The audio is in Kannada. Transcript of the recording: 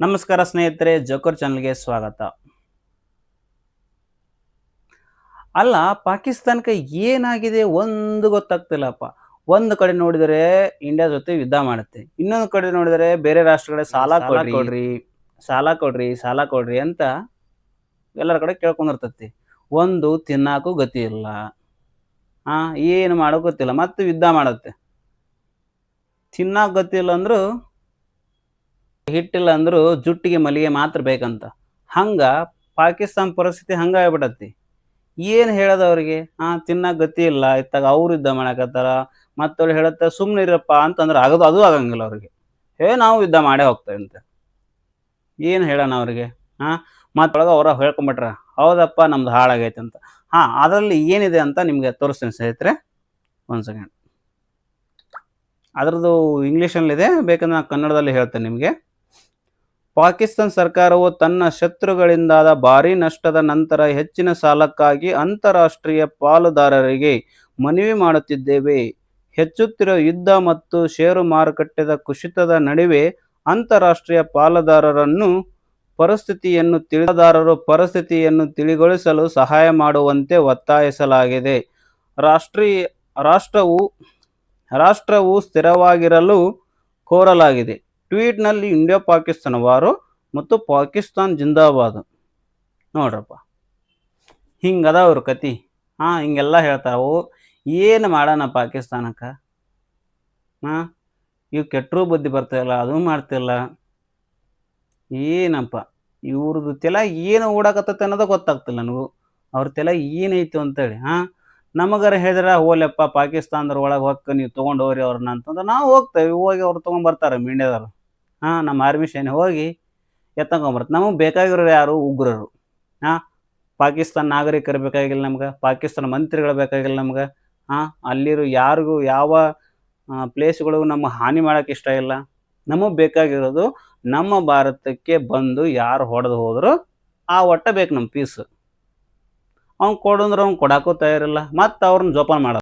ನಮಸ್ಕಾರ ಸ್ನೇಹಿತರೆ ಜೋಕರ್ ಚಾನಲ್ಗೆ ಸ್ವಾಗತ. ಅಲ್ಲ ಪಾಕಿಸ್ತಾನಕ್ಕೆ ಏನಾಗಿದೆ ಒಂದು ಗೊತ್ತಾಗ್ತಿಲ್ಲಪ್ಪ. ಒಂದು ಕಡೆ ನೋಡಿದರೆ ಇಂಡಿಯಾ ಜೊತೆ ಯುದ್ಧ ಮಾಡುತ್ತೆ. ಇನ್ನೊಂದು ಕಡೆ ನೋಡಿದರೆ ಬೇರೆ ರಾಷ್ಟ್ರಗಳ ಸಾಲ ಸಾಲ ಕೊಡ್ರಿ. ಸಾಲ ಕೊಡ್ರಿ ಸಾಲ ಕೊಡ್ರಿ ಅಂತ ಎಲ್ಲರ ಕಡೆ ಕೇಳ್ಕೊಂಡಿರ್ತತಿ. ಒಂದು ತಿನ್ನಾಕು ಗತಿ ಇಲ್ಲ. ಹಾ ಏನು ಮಾಡೋ ಗೊತ್ತಿಲ್ಲ. ಮತ್ತೆ ಯುದ್ಧ ಮಾಡುತ್ತೆ. ತಿನ್ನಾಕ ಗತಿ ಅಂದ್ರೂ ಅಂದ್ರು ಹಿಟ್ಟಿಲ್ಲ ಅಂದ್ರು ಜುಟ್ಟಿಗೆ ಮಲ್ಲಿಗೆ ಮಾತ್ರ ಬೇಕಂತ. ಹಂಗ ಪಾಕಿಸ್ತಾನ ಪರಿಸ್ಥಿತಿ ಹಂಗ ಆಗ್ಬಿಡತ್ತಿ ಏನ್ ಹೇಳೋದು ಅವ್ರಿಗೆ? ಹಾ ತಿನ್ನ ಗತಿ ಇಲ್ಲ, ಇತ್ತಾಗ ಅವ್ರು ಯುದ್ಧ ಮಾಡಕತ್ತಾರ, ಮತ್ತವ್ರು ಹೇಳತ್ತ ಸುಮ್ನೆ ಇರಪ್ಪ ಅಂತಂದ್ರೆ ಆಗದು, ಅದು ಆಗಂಗಿಲ್ಲ ಅವ್ರಿಗೆ. ಹೇ ನಾವು ಯುದ್ಧ ಮಾಡೇ ಹೋಗ್ತೇವೆ ಅಂತ ಏನ್ ಹೇಳೋಣ ಅವ್ರಿಗೆ? ಹಾ ಮತ್ತೊಳಗೆ ಅವ್ರ ಹೇಳ್ಕೊಂಬಿಟ್ರ, ಹೌದಪ್ಪ, ನಮ್ದು ಹಾಳಾಗೈತೆ ಅಂತ. ಹಾ, ಅದರಲ್ಲಿ ಏನಿದೆ ಅಂತ ನಿಮ್ಗೆ ತೋರಿಸ್ತೀನಿ ಸ್ನೇಹಿತರೆ, ಒಂದ್ ಸೆಕೆಂಡ್ ಅದ್ರದ್ದು ಇಂಗ್ಲೀಷಲ್ಲಿದೆ ಬೇಕಂದ್ರೆ ನಾನು ಕನ್ನಡದಲ್ಲಿ ಹೇಳ್ತೇನೆ ನಿಮಗೆ. ಪಾಕಿಸ್ತಾನ ಸರ್ಕಾರವು ತನ್ನ ಶತ್ರುಗಳಿಂದಾದ ಭಾರೀ ನಷ್ಟದ ನಂತರ ಹೆಚ್ಚಿನ ಸಾಲಕ್ಕಾಗಿ ಅಂತಾರಾಷ್ಟ್ರೀಯ ಪಾಲುದಾರರಿಗೆ ಮನವಿ ಮಾಡುತ್ತಿದ್ದೇವೆ. ಹೆಚ್ಚುತ್ತಿರುವ ಯುದ್ಧ ಮತ್ತು ಷೇರು ಮಾರುಕಟ್ಟೆದ ಕುಸಿತದ ನಡುವೆ ಅಂತಾರಾಷ್ಟ್ರೀಯ ಪಾಲುದಾರರನ್ನು ಪರಿಸ್ಥಿತಿಯನ್ನು ತಿಳಿದಾರರು ಪರಿಸ್ಥಿತಿಯನ್ನು ತಿಳಿಗೊಳಿಸಲು ಸಹಾಯ ಮಾಡುವಂತೆ ಒತ್ತಾಯಿಸಲಾಗಿದೆ. ರಾಷ್ಟ್ರೀಯ ರಾಷ್ಟ್ರವು ರಾಷ್ಟ್ರವು ಸ್ಥಿರವಾಗಿರಲು ಕೋರಲಾಗಿದೆ. ಟ್ವೀಟ್ನಲ್ಲಿ ಇಂಡಿಯಾ ಪಾಕಿಸ್ತಾನ ವಾರು ಮತ್ತು ಪಾಕಿಸ್ತಾನ್ ಜಿಂದಾಬಾದ್. ನೋಡ್ರಪ್ಪ. ಹಿಂಗದ ಅವ್ರ ಕತಿ. ಹಾಂ, ಹಿಂಗೆಲ್ಲ ಹೇಳ್ತಾವು ಏನು ಮಾಡೋಣ ಪಾಕಿಸ್ತಾನಕ್ಕೆ? ಹಾಂ, ಇವು ಕೆಟ್ಟರೂ ಬುದ್ಧಿ ಬರ್ತಾಯಿಲ್ಲ ಅದು ಮಾಡ್ತಿಲ್ಲ. ಏನಪ್ಪ? ಇವ್ರದ್ದು ತೆಲ ಏನು ಓಡಾಕತ್ತೈತೆ ಅನ್ನೋದು ಗೊತ್ತಾಗ್ತಿಲ್ಲ ನನಗೂ. ಅವ್ರ ತೆಲ ಏನೈತು ಅಂತೇಳಿ, ಹಾಂ? ನಮಗಾರ ಹೇಳಿದ್ರೆ, ಹೋಲಪ್ಪ ಪಾಕಿಸ್ತಾನದ್ರ ಒಳಗೆ ಹೊಕ್ಕ ನೀವು ತೊಗೊಂಡು ಹೋಗ್ರಿ ಅವ್ರನ್ನ ಅಂತಂದ್ರೆ ನಾವು ಹೋಗ್ತೇವೆ ಹೋಗಿ ಅವ್ರು ತೊಗೊಂಡ್ಬರ್ತಾರೆ ಇಂಡಿಯಾದವ್ರು ಹಾಂ, ನಮ್ಮ ಆರ್ಮಿ ಸೇನೆ ಹೋಗಿ ಎತ್ತಕೊಂಬರ್ತಾರೆ ನಮಗೆ ಬೇಕಾಗಿರೋರು ಯಾರು? ಉಗ್ರರು. ಹಾಂ, ಪಾಕಿಸ್ತಾನ ನಾಗರಿಕರು ಬೇಕಾಗಿಲ್ಲ ನಮ್ಗೆ. ಪಾಕಿಸ್ತಾನ ಮಂತ್ರಿಗಳು ಬೇಕಾಗಿಲ್ಲ ನಮ್ಗೆ. ಹಾಂ, ಅಲ್ಲಿರೋ ಯಾರಿಗೂ ಯಾವ ಪ್ಲೇಸ್ಗಳಿಗೂ ನಮ್ಮ ಹಾನಿ ಮಾಡೋಕೆ ಇಷ್ಟ ಇಲ್ಲ. ನಮಗೆ ಬೇಕಾಗಿರೋದು ನಮ್ಮ ಭಾರತಕ್ಕೆ ಬಂದು ಯಾರು ಹೊಡೆದು ಹೋದ್ರು ಆ ಒಟ್ಟ ಬೇಕು ನಮ್ಮ ಪೀಸ್ ಅವ್ನು ಕೊಡಂದ್ರೆ ಅವ್ನು ಕೊಡಕ್ಕೂ ತಯಾರಿಲ್ಲ. ಮತ್ತು ಅವ್ರನ್ನ ಜೋಪಾನ ಮಾಡೋದು